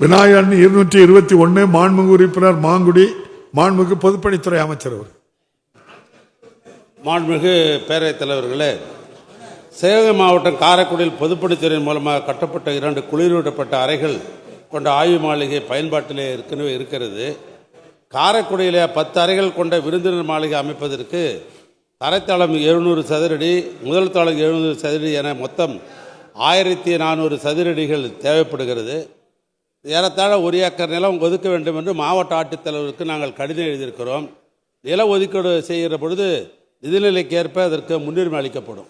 விநாயகன் இருநூற்றி இருபத்தி ஒன்று மாண்புமிகு உறுப்பினர் மாங்குடி மாண்புமிகு பொதுப்பணித்துறை அமைச்சர் அவர் மாண்புமிகு பேரவைத் தலைவர்களே சேவை மாவட்டம் காரைக்குடியில் பொதுப்பணித்துறையின் மூலமாக கட்டப்பட்ட இரண்டு குளிரூட்டப்பட்ட அறைகள் கொண்ட ஆய்வு மாளிகை பயன்பாட்டிலே ஏற்கனவே இருக்கிறது. காரைக்குடியிலே பத்து அறைகள் கொண்ட விருந்தினர் மாளிகை அமைப்பதற்கு தரைத்தளம் எழுநூறு சதுரடி முதல் தளம் எழுநூறு சதுரடி என மொத்தம் ஆயிரத்தி நானூறு சதுரடிகள் தேவைப்படுகிறது. ஏறத்தாழ ஒரு ஏக்கர் நிலம் ஒதுக்க வேண்டும் என்று மாவட்ட ஆட்சித்தலைவருக்கு நாங்கள் கடிதம் எழுதியிருக்கிறோம். நில ஒதுக்கீடு செய்கிற பொழுது நிதிநிலைக்கு ஏற்ப அதற்கு முன்னுரிமை அளிக்கப்படும்.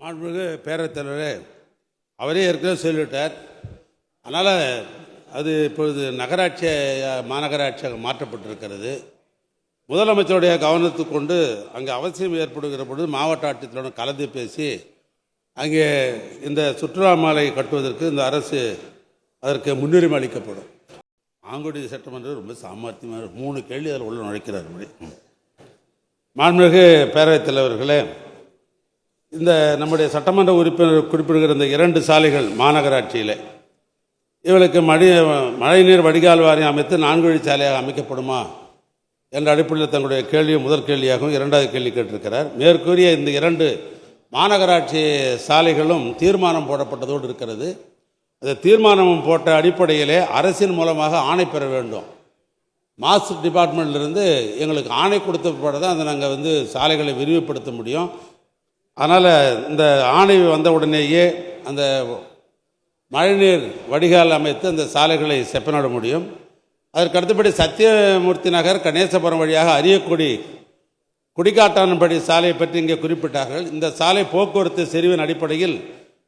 மாண்புமிகு பேரவைத் தலைவரே அவரே ஏற்கனவே சொல்லிவிட்டார். அதனால் அது இப்பொழுது நகராட்சி மாநகராட்சியாக மாற்றப்பட்டிருக்கிறது. முதலமைச்சருடைய கவனத்துக்கு கொண்டு அங்கே அவசியம் ஏற்படுகிற பொழுது மாவட்ட ஆட்சித்தலைவருடன் கலந்து பேசி அங்கே இந்த சுற்றுலா மாலை கட்டுவதற்கு இந்த அரசு அதற்கு முன்னுரிமை அளிக்கப்படும். ஆங்குடி சட்டமன்றம் ரொம்ப சாமர்த்தியமாக மூணு கேள்வி அதில் உள்ள நுழைக்கிறார் அப்படி மாண்புமிகு பேரவைத் தலைவர்களே இந்த நம்முடைய சட்டமன்ற உறுப்பினர் குறிப்பிடுகிற இந்த இரண்டு சாலைகள் மாநகராட்சியில் இவளுக்கு மழை மழைநீர் வடிகால் வாரியம் அமைத்து நான்கு வழி சாலையாக அமைக்கப்படுமா என்ற அடிப்படையில் தங்களுடைய கேள்வியை முதல் கேள்வியாகவும் இரண்டாவது கேள்வி கேட்டிருக்கிறார். மேற்கூறிய இந்த இரண்டு மாநகராட்சி சாலைகளும் தீர்மானம் போடப்பட்டதோடு இருக்கிறது. அந்த தீர்மானம் போட்ட அடிப்படையிலே அரசின் மூலமாக ஆணை பெற வேண்டும். மாஸ் டிபார்ட்மெண்ட்லேருந்து எங்களுக்கு ஆணை கொடுத்த பிற்பாடு தான் அதை நாங்கள் வந்து சாலைகளை விரிவுபடுத்த முடியும். அதனால் இந்த ஆணை வந்த உடனேயே அந்த மழைநீர் வடிகால் அமைத்து அந்த சாலைகளை செப்பனிட முடியும். அதற்கு அடுத்தபடி சத்தியமூர்த்தி நகர் கணேசபுரம் வழியாக அரியக்குடி குடிகாட்டான்படி சாலையை பற்றி இங்கே குறிப்பிட்டார்கள். இந்த சாலை போக்குவரத்து செறிவின் அடிப்படையில்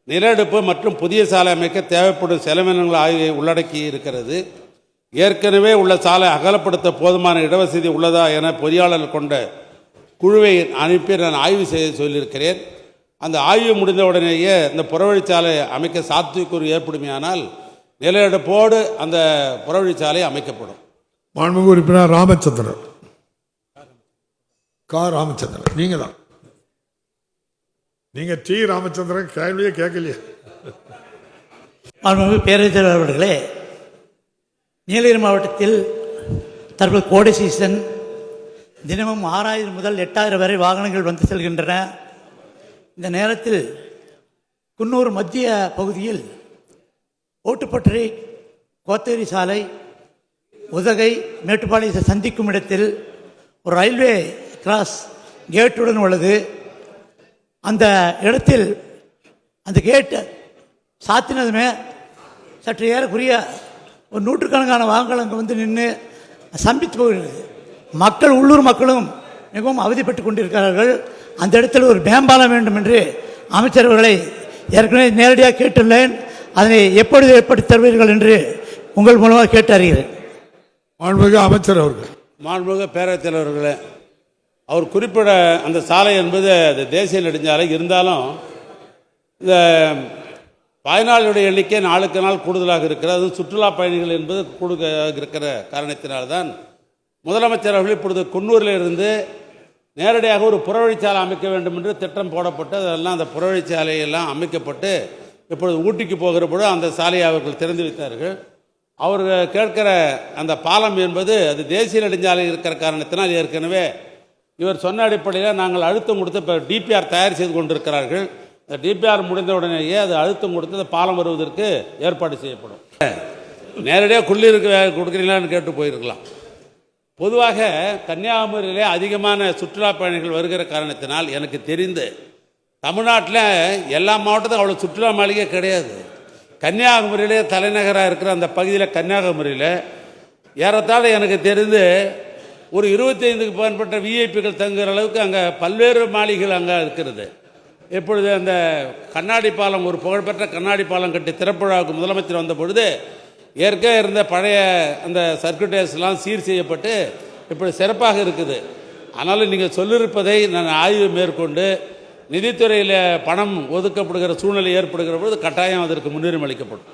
நிலஎடுப்பு மற்றும் புதிய சாலை அமைக்க தேவைப்படும் செலவினங்கள் ஆகியவை உள்ளடக்கி இருக்கிறது. ஏற்கனவே உள்ள சாலை அகலப்படுத்த போதுமான இடவசதி உள்ளதா என பொறியாளர் கொண்ட குழுவை அனுப்பி நான் ஆய்வு செய்ய சொல்லியிருக்கிறேன். அந்த ஆய்வு முடிந்தவுடனேயே இந்த புறவழிச்சாலை அமைக்க சாத்தியக்கூறு ஏற்படுமையானால் நிலடுப்போடு அந்த புறவழிச்சாலை அமைக்கப்படும். மாண்புமிகு உறுப்பினர் ராமச்சந்திரன். கா. ராமச்சந்திரன். நீங்கள் தான் நீங்க டி ராமச்சந்திரன் கேள்வியே கேட்கலையே. மாண்புமிகு பேரவைத் அவர்களே நீலகிரி மாவட்டத்தில் தற்போது கோடை சீசன் தினமும் ஆறாயிரம் முதல் எட்டாயிரம் வரை வாகனங்கள் வந்து செல்கின்றன. இந்த நேரத்தில் குன்னூர் மத்திய பகுதியில் ஓட்டுப்பட்டறை கோத்தேரி சாலை உதகை மேட்டுப்பாளையத்தை சந்திக்கும் இடத்தில் ஒரு ரயில்வே கிராஸ் கேட்டுடன் உள்ளது. அந்த இடத்தில் அந்த கேட்டு சாத்தினதுமே சற்று ஏறக்குறைய ஒரு நூற்றுக்கணக்கான வாகனங்கள் அங்கே வந்து நின்று சம்பித்து போகிறது. மக்கள் உள்ளூர் மக்களும் மிகவும் அவதிப்பட்டு கொண்டிருக்கிறார்கள். அந்த இடத்தில் ஒரு மேம்பாலம் வேண்டும் என்று அமைச்சர்களை ஏற்கனவே நேரடியாக கேட்டுள்ளேன். அதனை எப்பொழுது ஏற்படுத்தி தருவீர்கள் என்று உங்கள் மூலமாக கேட்டு அறிகிறேன் மாண்புமிகு அமைச்சர் அவர்கள். மாண்புமிகு பேரவைத் தலைவர்களே அவர் குறிப்பிட அந்த சாலை என்பது அது தேசிய நெடுஞ்சாலை. இருந்தாலும் இந்த பயனாளியுடைய எண்ணிக்கை நாளுக்கு நாள் கூடுதலாக இருக்கிறது. அதுவும் சுற்றுலா பயணிகள் என்பது கூடுக இருக்கிற காரணத்தினால்தான். முதலமைச்சர் அவர்கள் இப்பொழுது குன்னூரில் இருந்து நேரடியாக ஒரு புறவழிச்சாலை அமைக்க வேண்டும் என்று திட்டம் போடப்பட்டு அதெல்லாம் அந்த புறவழிச்சாலையெல்லாம் அமைக்கப்பட்டு இப்பொழுது ஊட்டிக்கு போகிற பொழுது அந்த சாலையை அவர்கள் திறந்து வைத்தார்கள். அவர் கேட்கிற அந்த பாலம் என்பது அது தேசிய நெடுஞ்சாலை இருக்கிற காரணத்தினால் ஏற்கனவே இவர் சொன்ன அடிப்படையில் நாங்கள் அழுத்தம் கொடுத்து இப்போ டிபிஆர் தயார் செய்து கொண்டிருக்கிறார்கள். இந்த டிபிஆர் முடிந்த உடனேயே அது அழுத்தம் கொடுத்து அந்த பாலம் வருவதற்கு ஏற்பாடு செய்யப்படும். நேரடியாக குளிருக்கு கொடுக்குறீங்களான்னு கேட்டு போயிருக்கலாம். பொதுவாக கன்னியாகுமரியிலே அதிகமான சுற்றுலா பயணிகள் வருகிற காரணத்தினால் எனக்கு தெரிந்து தமிழ்நாட்டில் எல்லா மாவட்டத்தும் அவ்வளோ சுற்றுலா மாளிகை கிடையாது. கன்னியாகுமரியிலே தலைநகராக இருக்கிற அந்த பகுதியில் கன்னியாகுமரியில் ஏறத்தாழ எனக்கு தெரிந்து ஒரு இருபத்தைந்துக்கு மேற்பட்ட விஐபிகள் தங்குகிற அளவுக்கு அங்கே பல்வேறு மாளிகைகள் அங்கே இருக்கிறது. இப்பொழுது அந்த கண்ணாடி பாலம் ஒரு புகழ்பெற்ற கண்ணாடி பாலம் கட்டி திறப்புழாவுக்கு முதலமைச்சர் வந்த பொழுது ஏற்கனவே இருந்த பழைய அந்த சர்க்குட்டர்ஸ்லாம் சீர் செய்யப்பட்டு இப்படி சிறப்பாக இருக்குது. ஆனாலும் நீங்கள் சொல்லியிருப்பதை நான் ஆய்வு மேற்கொண்டு நிதித்துறையில் பணம் ஒதுக்கப்படுகிற சூழ்நிலை ஏற்படுகிற பொழுது கட்டாயம் அதற்கு முன்னுரிமை அளிக்கப்படும்.